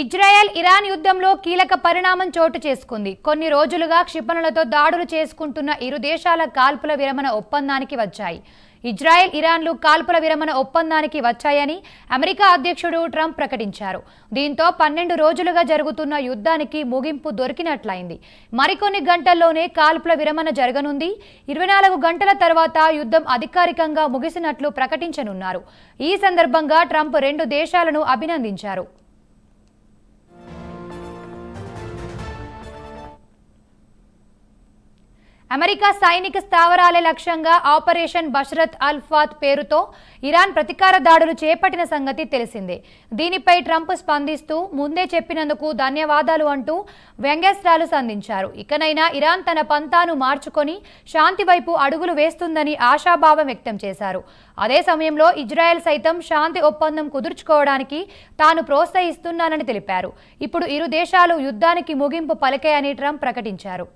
Israel Iran యుద్ధంలో కీలక పరిణామం చోటు చేసుకుంది. కొన్ని రోజులుగా క్షిపణులతో దాడులు చేసుకుంటున్న ఇరు దేశాల కాల్పుల విరమణ ఒప్పందానికి వచ్చాయి. ఇజ్రాయెల్ ఇరాన్లు కాల్పుల విరమణ ఒప్పందానికి వచ్చాయని అమెరికా అధ్యక్షుడు ట్రంప్ ప్రకటించారు. దీంతో పన్నెండు రోజులుగా జరుగుతున్న యుద్ధానికి ముగింపు దొరికినట్లయింది. మరికొన్ని గంటల్లోనే కాల్పుల విరమణ జరగనుంది. ఇరవై నాలుగు గంటల తర్వాత యుద్ధం అధికారికంగా ముగిసినట్లు ప్రకటించనున్నారు. ఈ సందర్భంగా ట్రంప్ రెండు దేశాలను అభినందించారు. అమెరికా సైనిక స్థావరాలే లక్ష్యంగా ఆపరేషన్ బషరత్ అల్ ఫాత్ పేరుతో ఇరాన్ ప్రతీకార దాడులు చేపట్టిన సంగతి తెలిసిందే. దీనిపై ట్రంప్ స్పందిస్తూ ముందే చెప్పినందుకు ధన్యవాదాలు అంటూ వ్యంగ్యాస్త్రాలు సంధించారు. ఇకనైనా ఇరాన్ తన పంతాను మార్చుకొని శాంతి వైపు అడుగులు వేస్తుందని ఆశాభావం వ్యక్తం చేశారు. అదే సమయంలో ఇజ్రాయెల్ సైతం శాంతి ఒప్పందం కుదుర్చుకోవడానికి తాను ప్రోత్సహిస్తున్నానని తెలిపారు. ఇప్పుడు ఇరు దేశాలు యుద్ధానికి ముగింపు పలికాయని ట్రంప్ ప్రకటించారు.